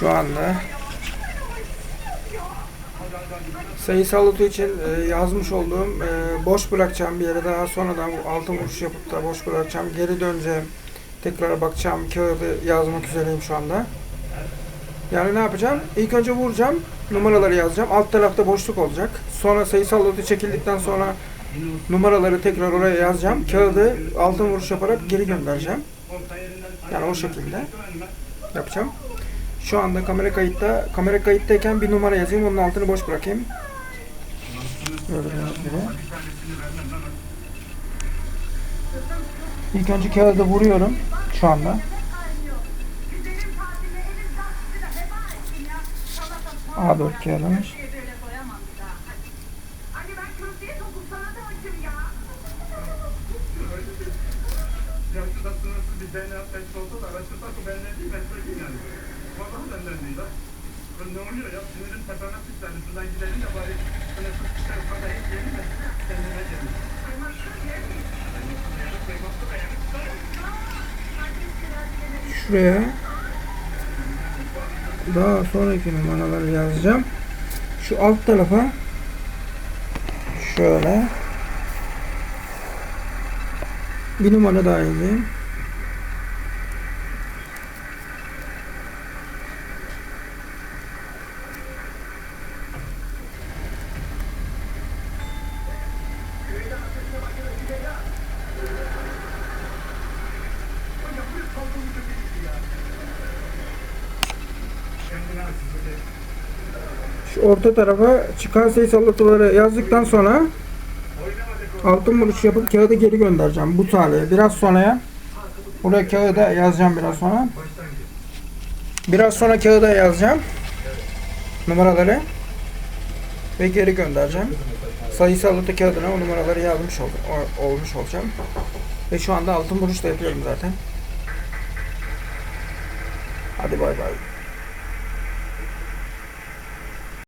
Şu anda sayısal loto için e, yazmış olduğum e, boş bırakacağım bir yere daha sonradan altın vuruş yapıp da boş bırakacağım. Geri döneceğim. Tekrar bakacağım. Kağıdı yazmak üzereyim şu anda. Yani ne yapacağım? İlk önce vuracağım. Numaraları yazacağım. Alt tarafta boşluk olacak. Sonra sayısal loto çekildikten sonra numaraları tekrar oraya yazacağım. Kağıdı altın vuruş yaparak geri göndereceğim. Yani o şekilde yapacağım. Şu anda kamera kayıtta. Kamera kayıttayken bir numara yazayım. Onun altını boş bırakayım. İlk önce kağıdı vuruyorum. Şu anda. A4 kağıdımız. Vallahi benden değil. Ben ne oluyor ya sinirim tepeme pislendi. Şuradan gidelim de bari yok. Bana hiç yemin de kendime gelin. Şuraya daha sonraki numaraları yazacağım. Şu alt tarafa şöyle bir numara daha yazayım. Orta tarafa çıkan sayısal lotoları yazdıktan sonra altın vuruş yapıp kağıdı geri göndereceğim bu tarihe. Biraz sonraya buraya kağıda yazacağım biraz sonra. Biraz sonra kağıda yazacağım numaraları ve geri göndereceğim. Sayısal loto kağıdına o numaraları yazmış ol, olmuş olacağım. Ve şu anda altın vuruş da yapıyorum zaten. Hadi bay bay.